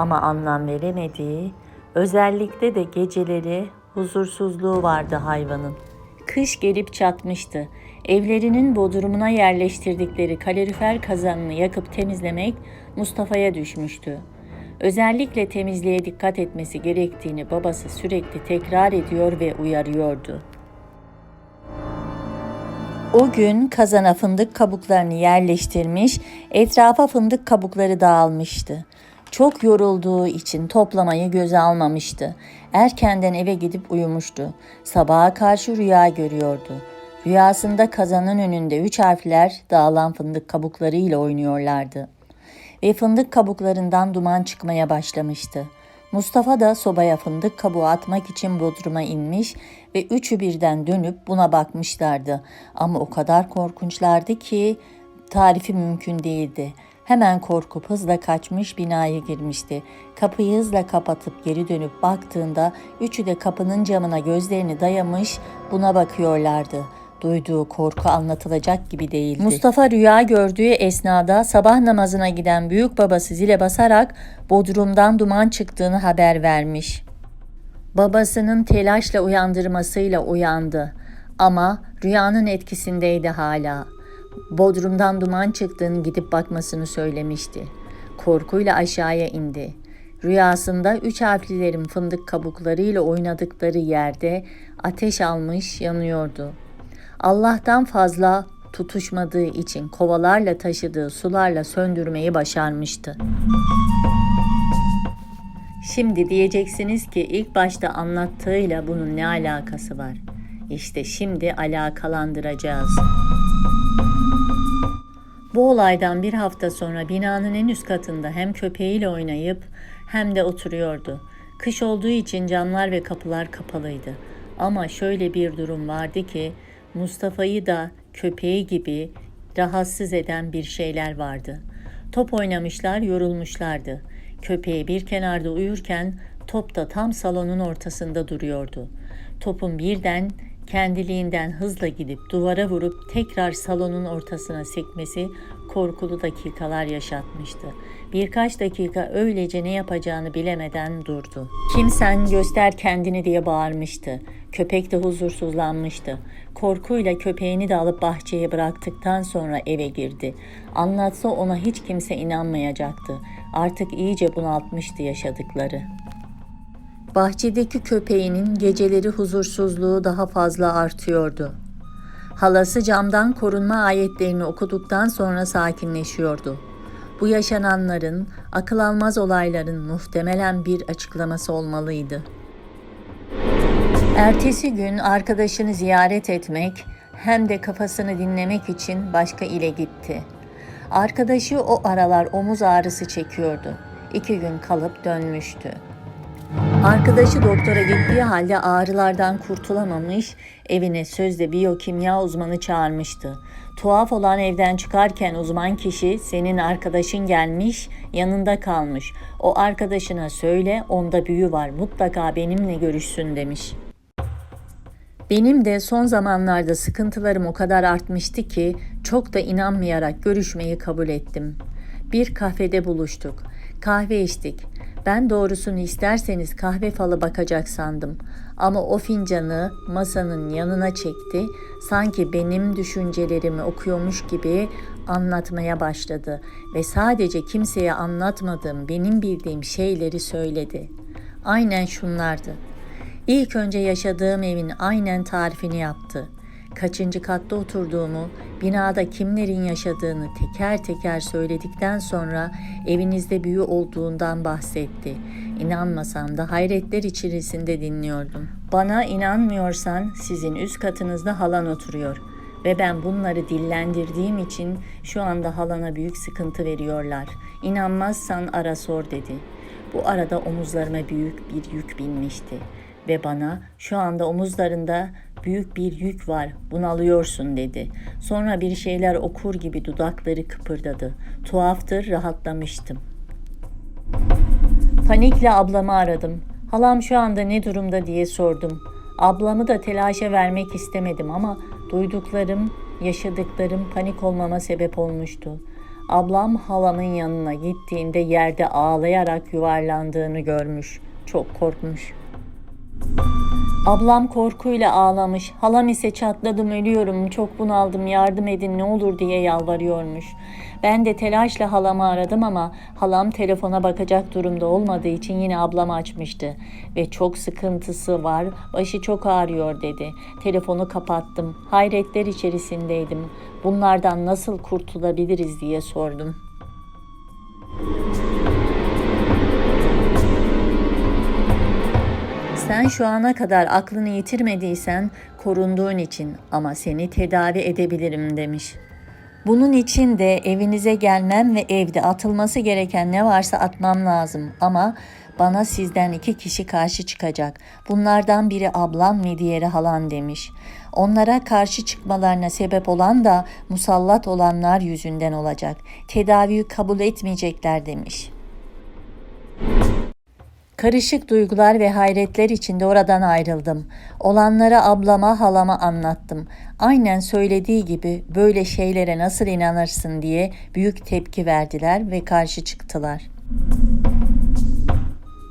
Ama anlam veremediği, özellikle de geceleri huzursuzluğu vardı hayvanın. Kış gelip çatmıştı. Evlerinin bodrumuna yerleştirdikleri kalorifer kazanını yakıp temizlemek Mustafa'ya düşmüştü. Özellikle temizliğe dikkat etmesi gerektiğini babası sürekli tekrar ediyor ve uyarıyordu. O gün kazana fındık kabuklarını yerleştirmiş, etrafa fındık kabukları dağılmıştı. Çok yorulduğu için toplamayı göze almamıştı. Erkenden eve gidip uyumuştu. Sabaha karşı rüya görüyordu. Rüyasında kazanın önünde üç harfler dağılan fındık kabuklarıyla oynuyorlardı. Ve fındık kabuklarından duman çıkmaya başlamıştı. Mustafa da sobaya fındık kabuğu atmak için bodruma inmiş ve üçü birden dönüp buna bakmışlardı. Ama o kadar korkunçlardı ki tarifi mümkün değildi. Hemen korkup hızla kaçmış binaya girmişti. Kapıyı hızla kapatıp geri dönüp baktığında üçü de kapının camına gözlerini dayamış buna bakıyorlardı. Duyduğu korku anlatılacak gibi değildi. Mustafa rüya gördüğü esnada sabah namazına giden büyük babası zile basarak bodrumdan duman çıktığını haber vermiş. Babasının telaşla uyandırmasıyla uyandı ama rüyanın etkisindeydi hala. Bodrumdan duman çıktığını gidip bakmasını söylemişti. Korkuyla aşağıya indi. Rüyasında üç harflilerin fındık kabuklarıyla oynadıkları yerde ateş almış yanıyordu. Allah'tan fazla tutuşmadığı için kovalarla taşıdığı sularla söndürmeyi başarmıştı. Şimdi diyeceksiniz ki ilk başta anlattığıyla bunun ne alakası var? İşte şimdi alakalandıracağız. Bu olaydan bir hafta sonra binanın en üst katında hem köpeğiyle oynayıp hem de oturuyordu. Kış olduğu için camlar ve kapılar kapalıydı. Ama şöyle bir durum vardı ki Mustafa'yı da köpeği gibi rahatsız eden bir şeyler vardı. Top oynamışlar, yorulmuşlardı. Köpeği bir kenarda uyurken top da tam salonun ortasında duruyordu. Topun birden kendiliğinden hızla gidip duvara vurup tekrar salonun ortasına sekmesi korkulu dakikalar yaşatmıştı. Birkaç dakika öylece ne yapacağını bilemeden durdu. Kimsen göster kendini diye bağırmıştı. Köpek de huzursuzlanmıştı. Korkuyla köpeğini de alıp bahçeye bıraktıktan sonra eve girdi. Anlatsa ona hiç kimse inanmayacaktı. Artık iyice bunaltmıştı yaşadıkları. Bahçedeki köpeğinin geceleri huzursuzluğu daha fazla artıyordu. Halası camdan korunma ayetlerini okuduktan sonra sakinleşiyordu. Bu yaşananların, akıl almaz olayların muhtemelen bir açıklaması olmalıydı. Ertesi gün arkadaşını ziyaret etmek hem de kafasını dinlemek için başka ile gitti. Arkadaşı o aralar omuz ağrısı çekiyordu. İki gün kalıp dönmüştü. Arkadaşı doktora gittiği halde ağrılardan kurtulamamış, evine sözde biyokimya uzmanı çağırmıştı. Tuhaf olan evden çıkarken uzman kişi senin arkadaşın gelmiş, yanında kalmış. O arkadaşına söyle onda büyü var mutlaka benimle görüşsün demiş. Benim de son zamanlarda sıkıntılarım o kadar artmıştı ki çok da inanmayarak görüşmeyi kabul ettim. Bir kafede buluştuk. Kahve içtik. Ben doğrusunu isterseniz kahve falı bakacak sandım. Ama o fincanı masanın yanına çekti. Sanki benim düşüncelerimi okuyormuş gibi anlatmaya başladı ve sadece kimseye anlatmadığım benim bildiğim şeyleri söyledi. Aynen şunlardı. İlk önce yaşadığım evin aynen tarifini yaptı. Kaçıncı katta oturduğumu, binada kimlerin yaşadığını teker teker söyledikten sonra evinizde büyü olduğundan bahsetti. İnanmasam da hayretler içerisinde dinliyordum. Bana inanmıyorsan sizin üst katınızda halan oturuyor ve ben bunları dillendirdiğim için şu anda halana büyük sıkıntı veriyorlar. İnanmazsan ara sor dedi. Bu arada omuzlarıma büyük bir yük binmişti ve bana şu anda omuzlarında büyük bir yük var bunalıyorsun dedi. Sonra bir şeyler okur gibi dudakları kıpırdadı. Tuhaftır rahatlamıştım. Panikle ablamı aradım. Halam şu anda ne durumda diye sordum. Ablamı da telaşa vermek istemedim ama duyduklarım, yaşadıklarım panik olmama sebep olmuştu. Ablam halamın yanına gittiğinde yerde ağlayarak yuvarlandığını görmüş. Çok korkmuş. Ablam korkuyla ağlamış. Halam ise çatladım ölüyorum, çok bunaldım yardım edin ne olur diye yalvarıyormuş. Ben de telaşla halamı aradım ama halam telefona bakacak durumda olmadığı için yine ablam açmıştı. Ve çok sıkıntısı var, başı çok ağrıyor dedi. Telefonu kapattım, hayretler içerisindeydim. Bunlardan nasıl kurtulabiliriz diye sordum. Sen şu ana kadar aklını yitirmediysen korunduğun için ama seni tedavi edebilirim demiş. Bunun için de evinize gelmem ve evde atılması gereken ne varsa atmam lazım ama bana sizden iki kişi karşı çıkacak. Bunlardan biri ablam ve diğeri halan demiş. Onlara karşı çıkmalarına sebep olan da musallat olanlar yüzünden olacak. Tedaviyi kabul etmeyecekler demiş.'' Karışık duygular ve hayretler içinde oradan ayrıldım. Olanları ablama halama anlattım. Aynen söylediği gibi böyle şeylere nasıl inanırsın diye büyük tepki verdiler ve karşı çıktılar.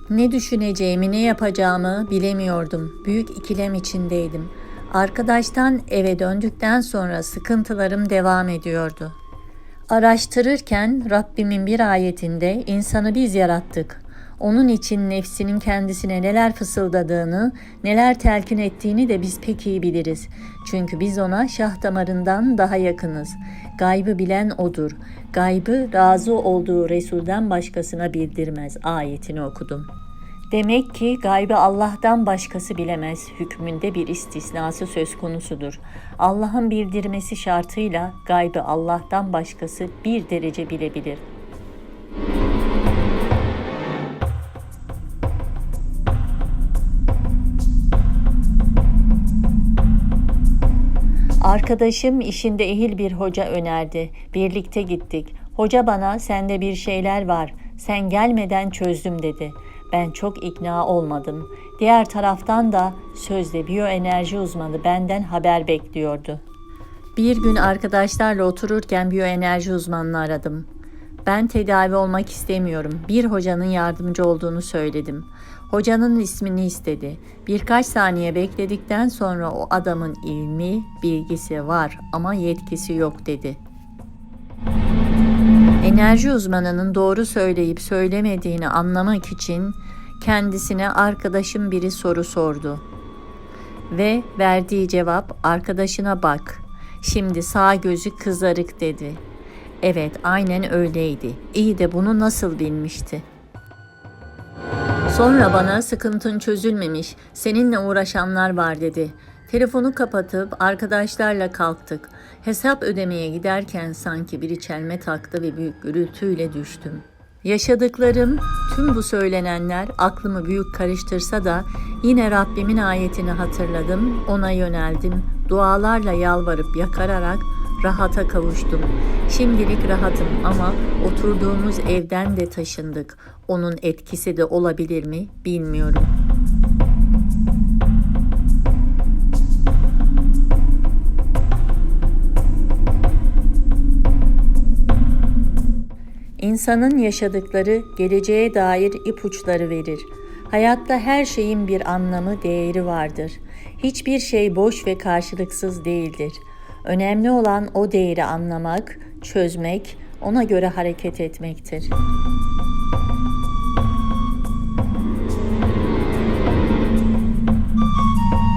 Ne düşüneceğimi, ne yapacağımı bilemiyordum. Büyük ikilem içindeydim. Arkadaştan eve döndükten sonra sıkıntılarım devam ediyordu. Araştırırken Rabbimin bir ayetinde insanı biz yarattık. Onun için nefsinin kendisine neler fısıldadığını, neler telkin ettiğini de biz pek iyi biliriz. Çünkü biz ona şah damarından daha yakınız. Gaybı bilen odur. Gaybı razı olduğu Resul'den başkasına bildirmez. Ayetini okudum. Demek ki gaybı Allah'tan başkası bilemez. Hükmünde bir istisnası söz konusudur. Allah'ın bildirmesi şartıyla gaybı Allah'tan başkası bir derece bilebilir. Arkadaşım işinde ehil bir hoca önerdi. Birlikte gittik. Hoca bana sende bir şeyler var. Sen gelmeden çözdüm dedi. Ben çok ikna olmadım. Diğer taraftan da sözde biyoenerji uzmanı benden haber bekliyordu. Bir gün arkadaşlarla otururken biyoenerji uzmanını aradım. Ben tedavi olmak istemiyorum. Bir hocanın yardımcı olduğunu söyledim. Hocanın ismini istedi. Birkaç saniye bekledikten sonra o adamın ilmi, bilgisi var ama yetkisi yok dedi. Enerji uzmanının doğru söyleyip söylemediğini anlamak için kendisine arkadaşım biri soru sordu. Ve verdiği cevap arkadaşına bak. Şimdi sağ gözü kızarık dedi. Evet, aynen öyleydi. İyi de bunu nasıl bilmişti? Sonra bana sıkıntın çözülmemiş, seninle uğraşanlar var dedi. Telefonu kapatıp arkadaşlarla kalktık. Hesap ödemeye giderken sanki biri çelme taktı ve büyük gürültüyle düştüm. Yaşadıklarım, tüm bu söylenenler aklımı büyük karıştırsa da yine Rabbimin ayetini hatırladım, ona yöneldim. Dualarla yalvarıp yakararak rahata kavuştum. Şimdilik rahatım ama oturduğumuz evden de taşındık. Onun etkisi de olabilir mi bilmiyorum. İnsanın yaşadıkları geleceğe dair ipuçları verir. Hayatta her şeyin bir anlamı, değeri vardır. Hiçbir şey boş ve karşılıksız değildir. Önemli olan o değeri anlamak, çözmek, ona göre hareket etmektir.